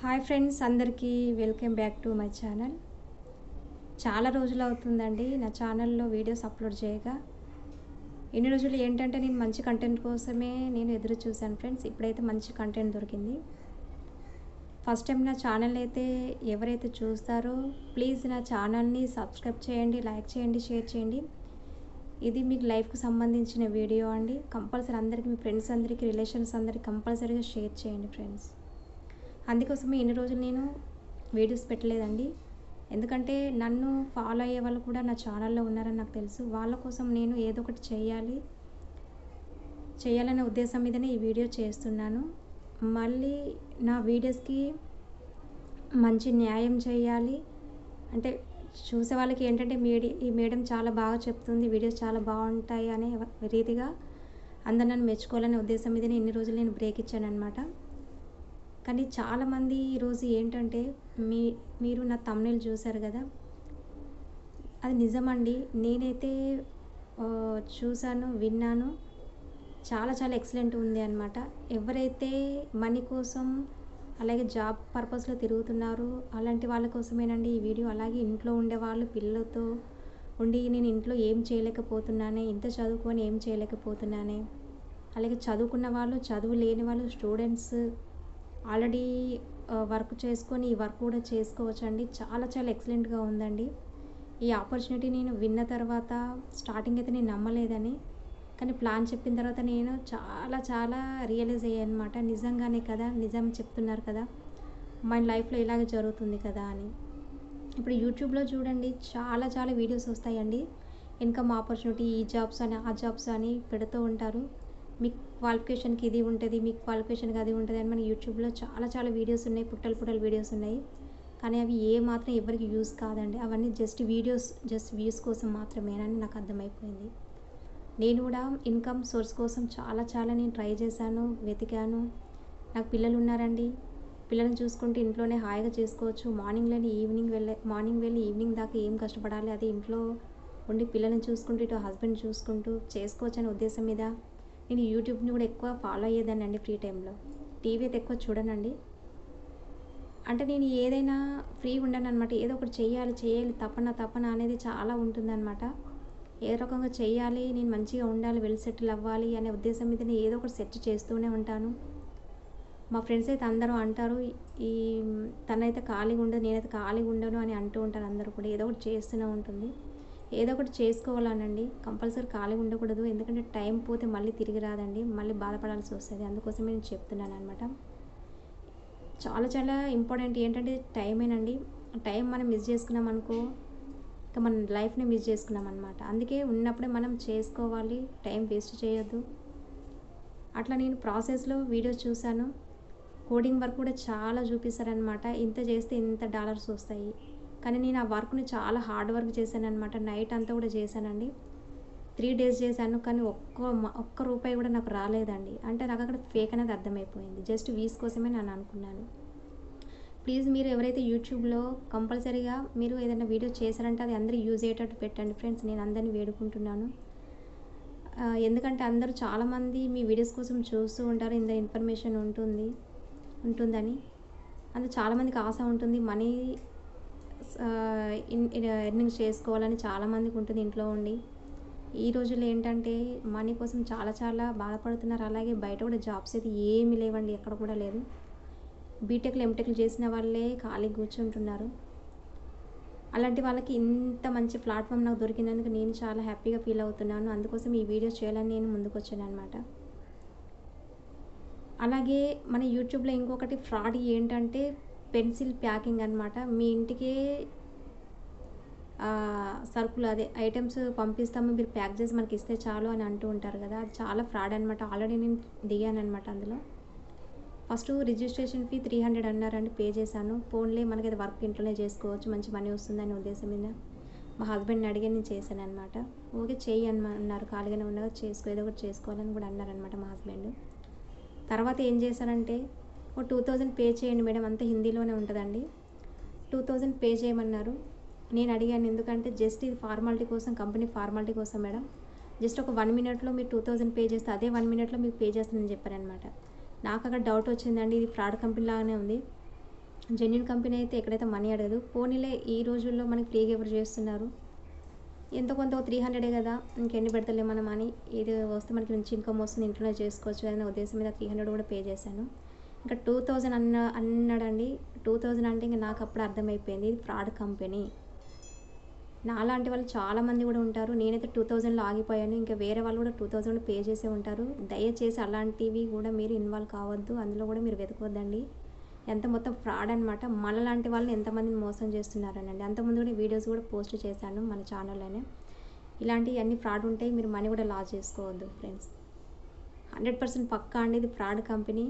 Hi friends అందరికీ welcome back to my channel. చాలా రోజులు అవుతుందండి నా ఛానల్లో వీడియోస్ అప్లోడ్ చేయగా. ఎన్ని రోజులు ఏంటంటే నేను మంచి కంటెంట్ కోసమే నేను ఎదురు చూశాను ఫ్రెండ్స్. ఇప్పుడైతే మంచి కంటెంట్ దొరికింది. ఫస్ట్ టైం నా ఛానల్ అయితే ఎవరైతే చూస్తారో ప్లీజ్ నా ఛానల్ని సబ్స్క్రైబ్ చేయండి లైక్ చేయండి షేర్ చేయండి. ఇది మీకు లైఫ్కి సంబంధించిన వీడియో అండి. కంపల్సరీ అందరికీ మీ ఫ్రెండ్స్ అందరికీ రిలేషన్స్ అందరికీ కంపల్సరీగా షేర్ చేయండి ఫ్రెండ్స్. అందుకోసమే ఎన్ని రోజులు నేను వీడియోస్ పెట్టలేదండి. ఎందుకంటే నన్ను ఫాలో అయ్యే వాళ్ళు కూడా నా ఛానల్లో ఉన్నారని నాకు తెలుసు. వాళ్ళ కోసం నేను ఏదో ఒకటి చేయాలి చేయాలనే ఉద్దేశం మీదనే ఈ వీడియో చేస్తున్నాను. మళ్ళీ నా వీడియోస్కి మంచి న్యాయం చేయాలి. అంటే చూసే వాళ్ళకి ఏంటంటే మీడి ఈ మేడం చాలా బాగా చెప్తుంది వీడియోస్ చాలా బాగుంటాయి అనే రీతిగా అందరు నన్ను మెచ్చుకోవాలనే ఉద్దేశం మీదనే ఇన్ని రోజులు నేను బ్రేక్ ఇచ్చాను అనమాట కానీ చాలామంది ఈరోజు ఏంటంటే మీ మీరు నా తమ్నేలు చూశారు కదా? అది నిజమండి. నేనైతే చూశాను విన్నాను. చాలా చాలా ఎక్సలెంట్ ఉంది అనమాట ఎవరైతే మనీ కోసం అలాగే జాబ్ పర్పస్లో తిరుగుతున్నారు అలాంటి వాళ్ళ కోసమేనండి ఈ వీడియో అలాగే ఇంట్లో ఉండేవాళ్ళు పిల్లలతో ఉండి నేను ఇంట్లో ఏం చేయలేకపోతున్నానే ఇంత చదువుకొని ఏం చేయలేకపోతున్నానే. అలాగే చదువుకున్న వాళ్ళు చదువు లేని వాళ్ళు స్టూడెంట్స్ ఆల్రెడీ వర్క్ చేసుకొని ఈ వర్క్ కూడా చేసుకోవచ్చు అండి చాలా చాలా ఎక్సలెంట్గా ఉందండి. ఈ ఆపర్చునిటీ నేను విన్న తర్వాత స్టార్టింగ్ అయితే నేను నమ్మలేదని కానీ ప్లాన్ చెప్పిన తర్వాత నేను చాలా చాలా రియలైజ్ అయ్యాను అనమాట నిజంగానే కదా నిజం చెప్తున్నారు కదా మన లైఫ్లో ఇలాగే జరుగుతుంది కదా అని. ఇప్పుడు యూట్యూబ్లో చూడండి చాలా చాలా వీడియోస్ వస్తాయండి. ఇన్కమ్ ఆపర్చునిటీ ఈ జాబ్స్ అని ఆ జాబ్స్ అని పెడుతూ ఉంటారు. మీకు క్వాలిఫికేషన్కి ఇది ఉంటుంది మీకు క్వాలిఫికేషన్కి అది ఉంటుంది అని మన యూట్యూబ్లో చాలా చాలా వీడియోస్ ఉన్నాయి పుట్టలు పుట్టలు వీడియోస్ ఉన్నాయి. కానీ అవి ఏ మాత్రం ఎవరికి యూస్ కాదండి. అవన్నీ జస్ట్ వీడియోస్ జస్ట్ వ్యూస్ కోసం మాత్రమేనని నాకు అర్థమైపోయింది. నేను కూడా ఇన్కమ్ సోర్స్ కోసం చాలా చాలా నేను ట్రై చేశాను వెతికాను. నాకు పిల్లలు ఉన్నారండి. పిల్లల్ని చూసుకుంటూ ఇంట్లోనే హాయిగా చేసుకోవచ్చు. మార్నింగ్ లేని ఈవినింగ్ వెళ్ళే మార్నింగ్ వెళ్ళి ఈవినింగ్ దాకా ఏం కష్టపడాలి? అది ఇంట్లో ఉండి పిల్లల్ని చూసుకుంటూ ఇటు హస్బెండ్ చూసుకుంటూ చేసుకోవచ్చు అనే ఉద్దేశం మీద నేను యూట్యూబ్ని కూడా ఎక్కువ ఫాలో అయ్యేదాన్ని అండి ఫ్రీ టైంలో టీవీ అయితే ఎక్కువ చూడనండి. అంటే నేను ఏదైనా ఫ్రీ ఉండను అనమాట ఏదో ఒకటి చేయాలి చేయాలి తపన తపన అనేది చాలా ఉంటుందన్నమాట. ఏ రకంగా చేయాలి నేను మంచిగా ఉండాలి వెల్ సెటిల్ అవ్వాలి అనే ఉద్దేశం మీద నేను ఏదో ఒకటి సెర్చ్ చేస్తూనే ఉంటాను. మా ఫ్రెండ్స్ అయితే అందరూ అంటారు ఈ తనైతే ఖాళీగా ఉండదు నేనైతే ఖాళీగా ఉండను అని అంటూ ఉంటారు అందరూ కూడా. ఏదో ఒకటి చేస్తూనే ఉంటుంది. ఏదో ఒకటి చేసుకోవాలనండి. కంపల్సరీ ఖాళీగా ఉండకూడదు. ఎందుకంటే టైం పోతే మళ్ళీ తిరిగి రాదండి. మళ్ళీ బాధపడాల్సి వస్తుంది. అందుకోసమే నేను చెప్తున్నాను అనమాట చాలా చాలా ఇంపార్టెంట్ ఏంటంటే టైమేనండి. టైం మనం మిస్ చేసుకున్నాం అనుకో ఇంకా మన లైఫ్ని మిస్ చేసుకున్నాం అనమాట అందుకే ఉన్నప్పుడే మనం చేసుకోవాలి. టైం వేస్ట్ చేయొద్దు. అట్లా నేను ప్రాసెస్లో వీడియోస్ చూశాను. కోడింగ్ వర్క్ కూడా చాలా చూపిస్తారనమాట ఇంత చేస్తే ఇంత డాలర్స్ వస్తాయి. కానీ నేను ఆ వర్క్ని చాలా హార్డ్ వర్క్ చేశాను అనమాట నైట్ అంతా కూడా చేశానండి. త్రీ డేస్ చేశాను కానీ ఒక్క ఒక్క రూపాయి కూడా నాకు రాలేదండి. అంటే నాకు అక్కడ ఫేక్ అనేది అర్థమైపోయింది. జస్ట్ వీస్ కోసమే నేను అనుకున్నాను. ప్లీజ్ మీరు ఎవరైతే యూట్యూబ్లో కంపల్సరీగా మీరు ఏదైనా వీడియో చేశారంటే అది అందరూ యూజ్ అయ్యేటట్టు పెట్టండి ఫ్రెండ్స్. నేను అందరినీ వేడుకుంటున్నాను. ఎందుకంటే అందరూ చాలామంది మీ వీడియోస్ కోసం చూస్తూ ఉంటారు. ఇంత ఇన్ఫర్మేషన్ ఉంటుంది ఉంటుందని. అందులో చాలామందికి ఆశ ఉంటుంది మనీ ఎర్నింగ్స్ చేసుకోవాలని చాలామందికి ఉంటుంది ఇంట్లో ఉండి. ఈ రోజుల్లో ఏంటంటే మనీ కోసం చాలా చాలా బాధపడుతున్నారు. అలాగే బయట కూడా జాబ్స్ అయితే ఏమీ లేవండి ఎక్కడ కూడా లేదు. బీటెక్లు ఎంటెక్లు చేసిన వాళ్ళే ఖాళీ కూర్చుంటున్నారు. అలాంటి వాళ్ళకి ఇంత మంచి ప్లాట్ఫామ్ నాకు దొరికినందుకు నేను చాలా హ్యాపీగా ఫీల్ అవుతున్నాను. అందుకోసం ఈ వీడియో చేయాలని నేను ముందుకు వచ్చాను అనమాట అలాగే మన యూట్యూబ్లో ఇంకొకటి ఫ్రాడ్ ఏంటంటే పెన్సిల్ ప్యాకింగ్ అనమాట మీ ఇంటికే సరుకులు అదే ఐటమ్స్ పంపిస్తాము మీరు ప్యాక్ చేసి మనకి ఇస్తే చాలు అని అంటూ ఉంటారు కదా. అది చాలా ఫ్రాడ్ అనమాట ఆల్రెడీ నేను దిగాను అనమాట అందులో. First registration fee three hundred అన్నారండి పే చేశాను. ఫోన్లే మనకి అది వర్క్ ఇంట్లోనే చేసుకోవచ్చు మంచి మనీ వస్తుందని ఉద్దేశం మీద మా హస్బెండ్ని అడిగి నేను చేశాను అనమాట ఓకే చెయ్యి అన్న అన్నారు ఖాళీగానే ఉన్నగా చేసుకో ఏదో ఒకటి చేసుకోవాలని కూడా అన్నారనమాట మా హస్బెండ్. తర్వాత ఏం చేశారంటే ఓ టూ థౌజండ్ పే చేయండి మేడం అంతా హిందీలోనే ఉంటుందండి. టూ థౌజండ్ పే చేయమన్నారు. నేను అడిగాను ఎందుకంటే జస్ట్ ఇది ఫార్మాలిటీ కోసం కంపెనీ ఫార్మాలిటీ కోసం మేడం. జస్ట్ ఒక వన్ మినిట్లో మీరు టూ థౌజండ్ పే చేస్తే అదే వన్ మినిట్లో మీకు పే చేస్తానని చెప్పారనమాట నాకు అక్కడ డౌట్ వచ్చిందండి ఇది ఫ్రాడ్ కంపెనీ లాగానే ఉంది. జెన్యున్ కంపెనీ అయితే ఎక్కడైతే మనీ అడగదు. పోనీలే ఈ రోజుల్లో మనకి ఫ్రీగా ఎవరు చేస్తున్నారు? ఎంత కొంత త్రీ హండ్రెడే కదా ఇంకెన్ని పెడతలే మనం అని ఇది వస్తే మనకి మంచి ఇన్కమ్ వస్తుంది ఇంట్లోనే చేసుకోవచ్చు అనే ఉద్దేశం మీద త్రీ హండ్రెడ్ కూడా పే చేశాను. ఇంకా టూ థౌజండ్ అన్న అన్నాడండి. టూ థౌజండ్ అంటే ఇంకా నాకు అప్పుడు అర్థమైపోయింది. ఇది ఫ్రాడ్ కంపెనీ. నాలాంటి వాళ్ళు చాలామంది కూడా ఉంటారు. నేనైతే టూ థౌజండ్లో ఆగిపోయాను. ఇంకా వేరే వాళ్ళు కూడా టూ థౌజండ్ పే చేసే ఉంటారు. దయచేసి అలాంటివి కూడా మీరు ఇన్వాల్వ్ కావద్దు. అందులో కూడా మీరు వెతకవద్దండి ఎంత మొత్తం ఫ్రాడ్ అనమాట మనలాంటి వాళ్ళని ఎంతమందిని మోసం చేస్తున్నారనండి. అంతకుముందు కూడా వీడియోస్ కూడా పోస్ట్ చేశాను మన ఛానల్లోనే. ఇలాంటివి అన్ని ఫ్రాడ్ ఉంటాయి మీరు మనీ కూడా లాస్ చేసుకోవద్దు ఫ్రెండ్స్. హండ్రెడ్ పర్సెంట్ పక్కా అండి. ఇది ఫ్రాడ్ కంపెనీ.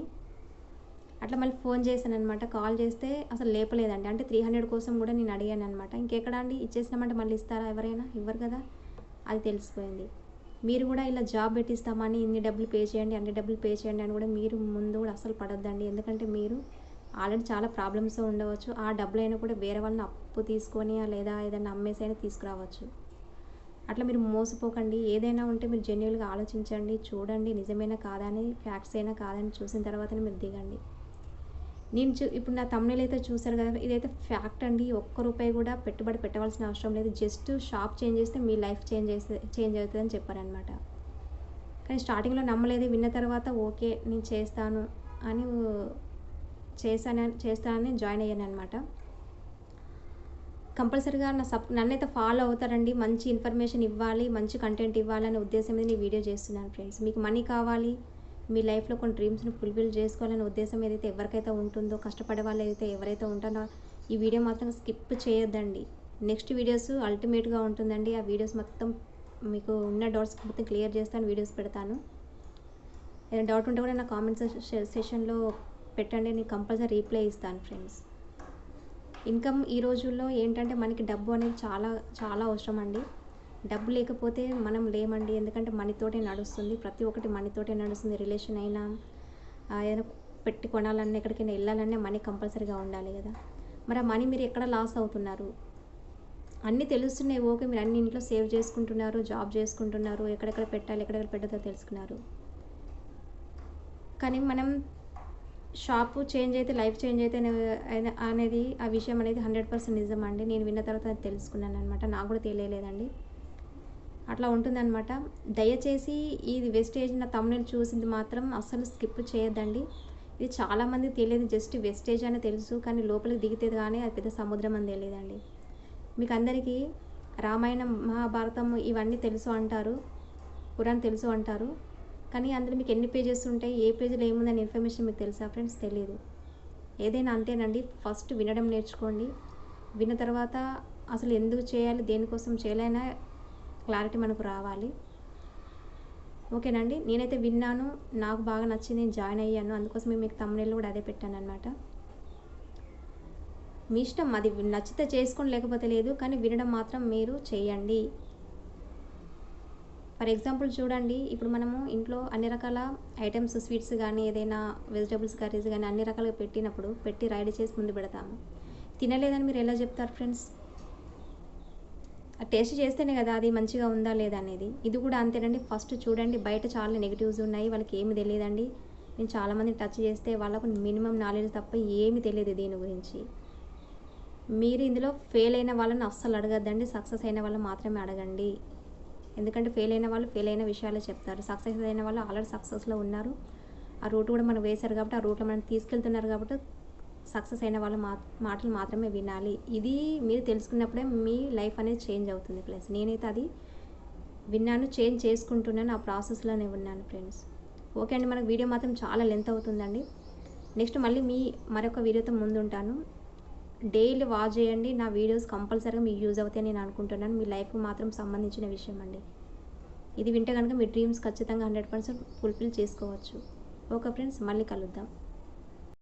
అట్లా మళ్ళీ ఫోన్ చేశాను అనమాట కాల్ చేస్తే అసలు లేపలేదండి. అంటే త్రీ హండ్రెడ్ కోసం కూడా నేను అడిగాను అనమాట ఇంకెక్కడ అండి? ఇచ్చేసినామంటే మళ్ళీ ఇస్తారా ఎవరైనా? ఇవ్వరు కదా? అది తెలిసిపోయింది. మీరు కూడా ఇలా జాబ్ పెట్టిస్తామని ఇన్ని డబ్బులు పే చేయండి అన్ని డబ్బులు పే చేయండి అని కూడా మీరు ముందు కూడా అసలు పడొద్దండి. ఎందుకంటే మీరు ఆల్రెడీ చాలా ప్రాబ్లమ్స్ ఉండవచ్చు. ఆ డబ్బులైనా కూడా వేరే వాళ్ళని అప్పు తీసుకొని లేదా ఏదైనా అమ్మేసి అయినా తీసుకురావచ్చు. అట్లా మీరు మోసపోకండి. ఏదైనా ఉంటే మీరు జెన్యున్గా ఆలోచించండి. చూడండి నిజమేనా కాదని ఫ్యాక్ట్స్ అయినా కాదని చూసిన తర్వాతనే మీరు దిగండి. నేను చూ ఇప్పుడు నా తమ్ముళ్ళు అయితే చూసారు కదా ఇదైతే ఫ్యాక్ట్ అండి. ఒక్క రూపాయి కూడా పెట్టుబడి పెట్టవలసిన అవసరం లేదు. జస్ట్ షాప్ చేంజ్ చేస్తే మీ లైఫ్ చేంజ్ చేస్తే చేంజ్ అవుతుందని చెప్పారనమాట కానీ స్టార్టింగ్లో నమ్మలేదు. విన్న తర్వాత ఓకే నేను చేస్తాను అని చేశాను చేస్తానని జాయిన్ అయ్యాను అనమాట కంపల్సరీగా నా సబ్ నన్నైతే ఫాలో అవుతారండి. మంచి ఇన్ఫర్మేషన్ ఇవ్వాలి మంచి కంటెంట్ ఇవ్వాలనే ఉద్దేశం మీద నేను వీడియో చేస్తున్నాను ఫ్రెండ్స్ మీకు మనీ కావాలి మీ లైఫ్లో కొన్ని డ్రీమ్స్ని ఫుల్ఫిల్ చేసుకోవాలనే ఉద్దేశం ఏదైతే ఎవరికైతే ఉంటుందో కష్టపడే వాళ్ళు అయితే ఎవరైతే ఉంటారో ఈ వీడియో మాత్రం స్కిప్ చేయొద్దండి. నెక్స్ట్ వీడియోస్ అల్టిమేట్గా ఉంటుందండి. ఆ వీడియోస్ మొత్తం మీకు ఉన్న డౌట్స్ మొత్తం క్లియర్ చేస్తాను వీడియోస్ పెడతాను. ఏదైనా డౌట్ ఉంటే కూడా నా కామెంట్ సెషన్లో పెట్టండి నేను కంపల్సరీ రీప్లై ఇస్తాను ఫ్రెండ్స్. ఇన్కమ్ ఈ రోజుల్లో ఏంటంటే మనకి డబ్బు అనేది చాలా చాలా అవసరం అండి డబ్బు లేకపోతే మనం లేమండి. ఎందుకంటే మనీతోటే నడుస్తుంది. ప్రతి ఒక్కటి మనీతోటే నడుస్తుంది. రిలేషన్ అయినా ఏదైనా పెట్టి కొనాలన్నా ఎక్కడికైనా వెళ్ళాలన్నా మనీ కంపల్సరీగా ఉండాలి కదా. మరి ఆ మనీ మీరు ఎక్కడ లాస్ అవుతున్నారు? అన్నీ తెలుస్తున్నాయి. ఓకే మీరు అన్ని ఇంట్లో సేవ్ చేసుకుంటున్నారు జాబ్ చేసుకుంటున్నారు ఎక్కడెక్కడ పెట్టాలి ఎక్కడెక్కడ పెట్టదో తెలుసుకున్నారు. కానీ మనం షాప్ చేంజ్ అయితే లైఫ్ చేంజ్ అయితే అనేది ఆ విషయం అనేది హండ్రెడ్ పర్సెంట్ నిజం అండి నేను విన్న తర్వాత తెలుసుకున్నాను అనమాట నాకు కూడా తెలియలేదండి. అట్లా ఉంటుందన్నమాట. దయచేసి ఇది వెస్టేజ్ నా తమ్ముని చూసింది మాత్రం అస్సలు స్కిప్ చేయొద్దండి. ఇది చాలామంది తెలియదు జస్ట్ వెస్టేజ్ అని తెలుసు కానీ లోపలికి దిగితే కానీ అది పెద్ద సముద్రం అని తెలియదండి. మీకు అందరికీ రామాయణం మహాభారతం ఇవన్నీ తెలుసు అంటారు పురాణం తెలుసు అంటారు కానీ అందులో మీకు ఎన్ని పేజెస్ ఉంటాయి ఏ పేజీలో ఏముందని ఇన్ఫర్మేషన్ మీకు తెలుసా ఫ్రెండ్స్? తెలియదు ఏదైనా అంతేనండి ఫస్ట్ వినడం నేర్చుకోండి. విన్న తర్వాత అసలు ఎందుకు చేయాలి దేనికోసం చేయాలైనా క్లారిటీ మనకు రావాలి. ఓకేనండి? నేనైతే విన్నాను నాకు బాగా నచ్చింది నేను జాయిన్ అయ్యాను. అందుకోసమే మీకు తమ్ముళ్ళు కూడా అదే పెట్టాను అనమాట మీ ఇష్టం అది నచ్చితే చేసుకోండి లేకపోతే లేదు కానీ వినడం మాత్రం మీరు చేయండి. ఫర్ ఎగ్జాంపుల్ చూడండి ఇప్పుడు మనము ఇంట్లో అన్ని రకాల ఐటమ్స్ స్వీట్స్ కానీ ఏదైనా వెజిటబుల్స్ కర్రీస్ కానీ అన్ని రకాలుగా పెట్టినప్పుడు పెట్టి రైడ్ చేసి ముందు పెడతాము. తినలేదని మీరు ఎలా చెప్తారు ఫ్రెండ్స్? టేస్ట్ చేస్తేనే కదా అది మంచిగా ఉందా లేదా అనేది. ఇది కూడా అంతేనండి. ఫస్ట్ చూడండి బయట చాలా నెగిటివ్స్ ఉన్నాయి వాళ్ళకి ఏమి తెలియదండి. నేను చాలామంది టచ్ చేస్తే వాళ్ళకు మినిమం నాలెడ్జ్ తప్ప ఏమి తెలియదు దీని గురించి. మీరు ఇందులో ఫెయిల్ అయిన వాళ్ళని అస్సలు అడగద్దండి. సక్సెస్ అయిన వాళ్ళని మాత్రమే అడగండి. ఎందుకంటే ఫెయిల్ అయిన వాళ్ళు ఫెయిల్ అయిన విషయాలే చెప్తారు. సక్సెస్ అయిన వాళ్ళు ఆల్రెడీ సక్సెస్లో ఉన్నారు. ఆ రూట్ కూడా మనం వేశారు కాబట్టి ఆ రూట్లో మనం తీసుకెళ్తున్నారు కాబట్టి సక్సెస్ అయిన వాళ్ళ మా మాటలు మాత్రమే వినాలి. ఇది మీరు తెలుసుకున్నప్పుడే మీ లైఫ్ అనేది చేంజ్ అవుతుంది ప్లస్ నేనైతే అది విన్నాను చేంజ్ చేసుకుంటున్నాను ఆ ప్రాసెస్లోనే ఉన్నాను ఫ్రెండ్స్. ఓకే అండి మనకు వీడియో మాత్రం చాలా లెంత్ అవుతుందండి. నెక్స్ట్ మళ్ళీ మీ మరొక వీడియోతో ముందుంటాను. డైలీ వాచ్ చేయండి. నా వీడియోస్ కంపల్సరీగా మీకు యూజ్ అవుతాయని నేను అనుకుంటున్నాను. మీ లైఫ్కి మాత్రం సంబంధించిన విషయం అండి. ఇది వింటే కనుక మీ డ్రీమ్స్ ఖచ్చితంగా హండ్రెడ్ పర్సెంట్ ఫుల్ఫిల్ చేసుకోవచ్చు. ఓకే ఫ్రెండ్స్ మళ్ళీ కలుద్దాం.